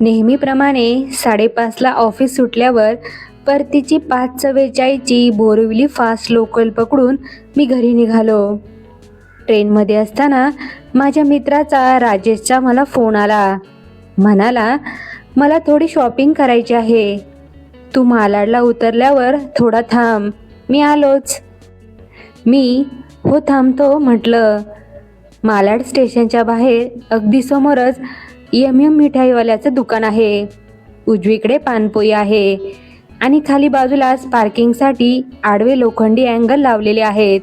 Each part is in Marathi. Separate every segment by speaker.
Speaker 1: नेहमीप्रमाणे साडेपाचला ऑफिस सुटल्यावर परतीची पाच चव्वेचाळीसची बोरिवली फास्ट लोकल पकडून मी घरी निघालो. ट्रेनमध्ये असताना माझ्या मित्राचा राजेशचा मला फोन आला. म्हणाला मला थोडी शॉपिंग करायची आहे. तू मालाडला उतरल्यावर थोडा थांब. मी आलोच. मी हो थांबतो म्हटलं. मालाड स्टेशनच्या बाहेर अगदी समोरच यम यम मिठाईवाल्याचं दुकान आहे. उजवीकडे पानपोई आहे आणि खाली बाजूलाच पार्किंगसाठी आडवे लोखंडी अँगल लावलेले आहेत.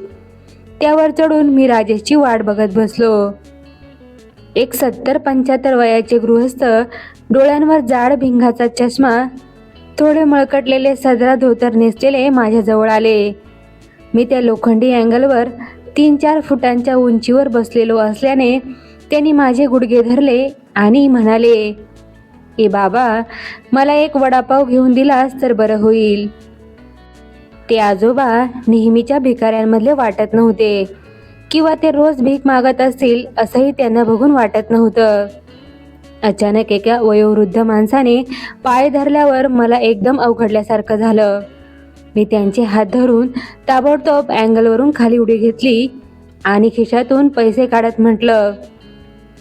Speaker 1: त्यावर चढून मी राजेशची वाट बघत बसलो. एक सत्तर पंच्याहत्तर वयाचे गृहस्थ डोळ्यांवर जाड भिंगाचा चष्मा थोडे मळकटलेले सदरा धोतर नेसलेले माझ्याजवळ आले. मी त्या लोखंडी अँगलवर तीन चार फुटांच्या उंचीवर बसलेलो असल्याने त्यांनी माझे गुडघे धरले आणि म्हणाले ए बाबा मला एक वडापाव घेऊन दिलास तर बरं होईल. ते आजोबा नेहमीच्या भिकाऱ्यांमधले वाटत नव्हते किंवा ते रोज भीक मागत असतील असंही त्यांना बघून वाटत नव्हतं. अचानक एका वयोवृद्ध माणसाने पाय धरल्यावर मला एकदम अवघडल्यासारखं झालं. मी त्यांचे हात धरून ताबडतोब अँगलवरून खाली उडी घेतली आणि खिशातून पैसे काढत म्हटलं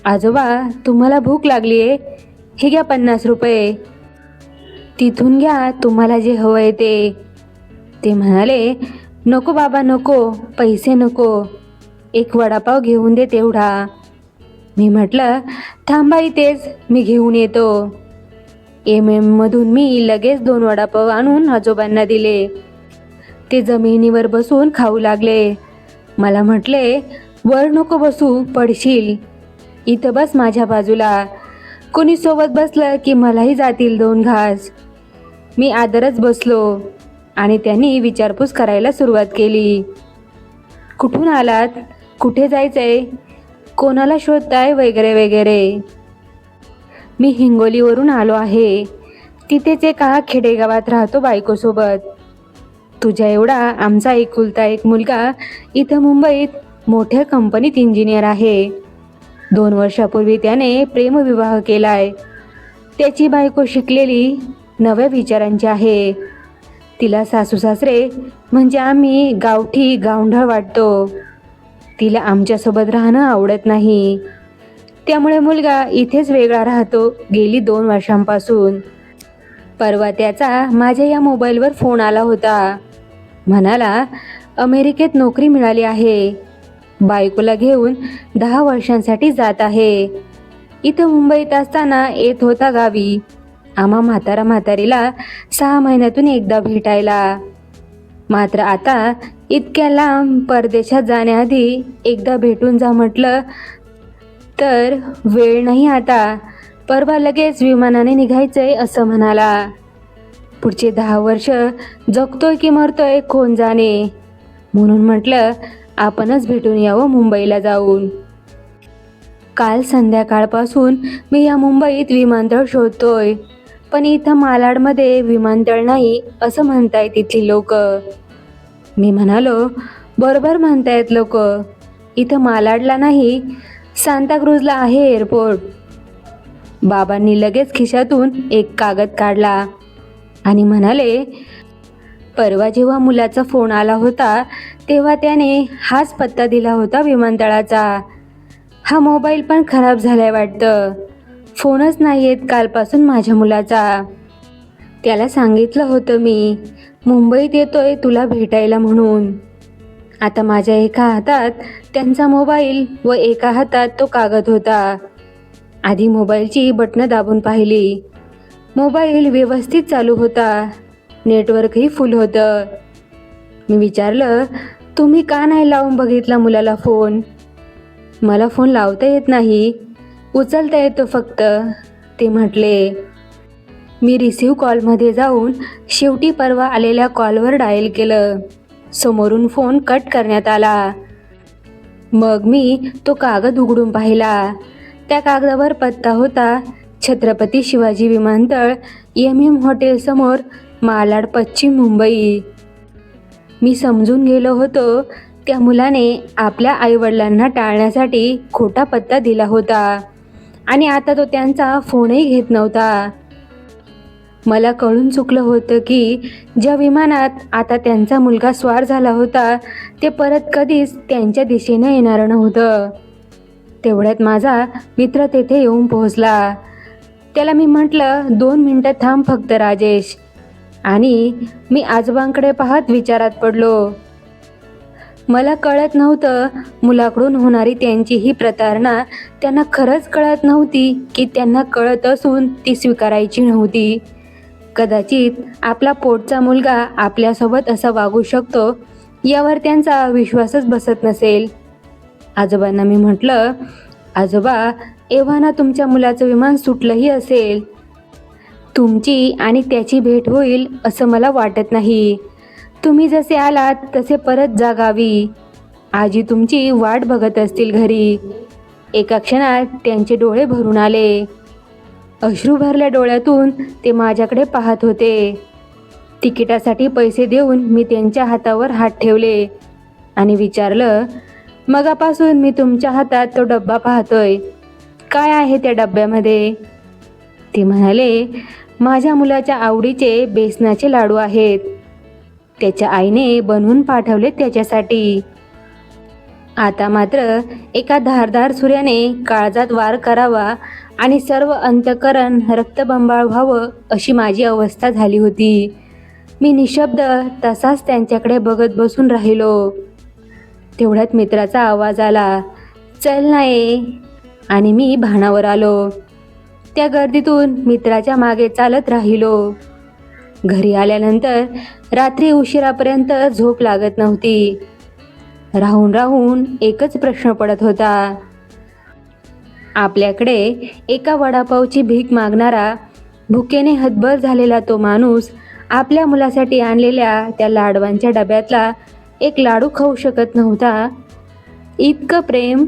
Speaker 1: आजोबा तुम्हाला भूक लागली आहे हे घ्या पन्नास रुपये. तिथून घ्या तुम्हाला जे हवं आहे ते. ते म्हणाले नको बाबा नको. पैसे नको. एक वडापाव घेऊन दे तेवढा. मी म्हटलं थांबा इथेच मी घेऊन येतो. एम एममधून मी लगेच दोन वडापाव आणून आजोबांना दिले. ते जमिनीवर बसून खाऊ लागले. मला म्हटले वर नको बसू पडशील. इथं बस माझ्या बाजूला. कोणी सोबत बसलं की मलाही जातील दोन घास. मी आदरच बसलो आणि त्यांनी विचारपूस करायला सुरुवात केली. कुठून आलात? कुठे जायचंय? कोणाला शोधताय वगैरे वगैरे? मी हिंगोलीवरून आलो आहे. तिथेच एका खेडेगावात राहतो बायकोसोबत. तुझ्या एवढा आमचा एकुलता एक मुलगा इथं मुंबईत मोठ्या कंपनीत इंजिनियर आहे. दोन वर्षापूर्वी त्याने प्रेमविवाह केला आहे त्याची बायको शिकलेली नव्या विचारांची आहे. तिला सासू सासरे म्हणजे आम्ही गावठी गावढळ वाटतो. तिला आमच्यासोबत राहणं आवडत नाही. त्यामुळे मुलगा इथेच वेगळा राहतो गेली दोन वर्षांपासून. परवा त्याचा माझ्या या मोबाईलवर फोन आला होता. म्हणाला अमेरिकेत नोकरी मिळाली आहे. बायकोला घेऊन दहा वर्षांसाठी जात आहे. इथं मुंबईत असताना येत होता गावी. आम्हा म्हातारा म्हातारीला सहा महिन्यातून एकदा भेटायला. मात्र आता इतक्या लांब परदेशात जाण्याआधी एकदा भेटून जा म्हटलं तर वेळ नाही आता. परवा लगेच विमानाने निघायचंय असं म्हणाला. पुढचे दहा वर्ष जगतोय की मरतोय कोण जाणे म्हणून म्हटलं आपणच भेटून यावं हो मुंबईला जाऊन. काल संध्याकाळपासून मी या मुंबईत विमानतळ शोधतोय. पण इथं मालाडमध्ये विमानतळ नाही असं म्हणताय तिथली लोक. मी म्हणालो बरोबर म्हणतायत लोक. इथं मालाडला नाही सांताक्रूजला आहे एअरपोर्ट. बाबांनी लगेच खिशातून एक कागद काढला आणि म्हणाले परवा जेव्हा मुलाचा फोन आला होता तेव्हा त्याने हाच पत्ता दिला होता विमानतळाचा. हा मोबाईल पण खराब झालाय वाटतं. फोनच नाही येत कालपासून माझ्या मुलाचा. त्याला सांगितलं होतं मी मुंबईत येतोय तुला भेटायला म्हणून. आता माझ्या एका हातात त्यांचा मोबाईल व एका हातात तो कागद होता. आधी मोबाईलची बटणं दाबून पाहिली. मोबाईल व्यवस्थित चालू होता. नेटवर्कही फुल होतं. मी विचारलं तुम्ही का नाही लावून बघितला मुलाला फोन? मला फोन लावता येत नाही. उचलता येतो फक्त. ते म्हटले मी रिसीव कॉलमध्ये जाऊन शेवटी परवा आलेल्या कॉलवर डायल केलं. समोरून फोन कट करण्यात आला. मग मी तो कागद उघडून पाहिला. त्या कागदावर पत्ता होता छत्रपती शिवाजी विमानतळ एम एम हॉटेलसमोर मालाड पश्चिम मुंबई. मी समजून गेलो होतो त्या मुलाने आपल्या आईवडिलांना टाळण्यासाठी खोटा पत्ता दिला होता. आणि आता तो त्यांचा फोनही घेत नव्हता. मला कळून चुकलं होतं की ज्या विमानात आता त्यांचा मुलगा स्वार झाला होता ते परत कधीच त्यांच्या दिशेनं येणारं नव्हतं. तेवढ्यात माझा मित्र तेथे येऊन पोहोचला. त्याला मी म्हटलं दोन मिनटं थांब फक्त राजेश. आणि मी आजोबांकडे पाहत विचारात पडलो. मला कळत नव्हतं मुलाकडून होणारी त्यांची ही प्रतारणा त्यांना खरंच कळत नव्हती की त्यांना कळत असून ती स्वीकारायची नव्हती. कदाचित आपला पोटचा मुलगा आपल्यासोबत असा वागू शकतो यावर त्यांचा विश्वासच बसत नसेल. आजोबांना मी म्हटलं आजोबा एव्हाना तुमच्या मुलाचं विमान सुटलंही असेल. तुमची आणि त्याची भेट होईल असं मला वाटत नाही. तुम्ही जसे आलात तसे परत जागावी. आजी तुमची वाट बघत असतील घरी. एका क्षणात त्यांचे डोळे भरून आले. अश्रू भरल्या डोळ्यातून ते माझ्याकडे पाहत होते. तिकिटासाठी पैसे देऊन मी त्यांच्या हातावर हात ठेवले आणि विचारलं मगापासून मी तुमच्या हातात तो डब्बा पाहतोय. काय आहे त्या डब्यामध्ये? ते म्हणाले माझ्या मुलाच्या आवडीचे बेसनाचे लाडू आहेत. त्याच्या आईने बनवून पाठवले त्याच्यासाठी. आता मात्र एका धारदार सूर्याने काळजात वार करावा आणि सर्व अंतकरण रक्तबंबाळ व्हावं अशी माझी अवस्था झाली होती. मी निशब्द तसाच त्यांच्याकडे बघत बसून राहिलो. तेवढ्यात मित्राचा आवाज आला चल नाही आणि मी भानावर आलो. त्या गर्दीतून मित्राच्या मागे चालत राहिलो. घरी आल्यानंतर रात्री उशिरापर्यंत झोप लागत नव्हती. राहून राहून एकच प्रश्न पडत होता. आपल्याकडे एका वडापावची भीक मागणारा भुकेने हतभर झालेला तो माणूस आपल्या मुलासाठी आणलेल्या त्या लाडवांच्या डब्यातला एक लाडू खाऊ शकत नव्हता. इतकं प्रेम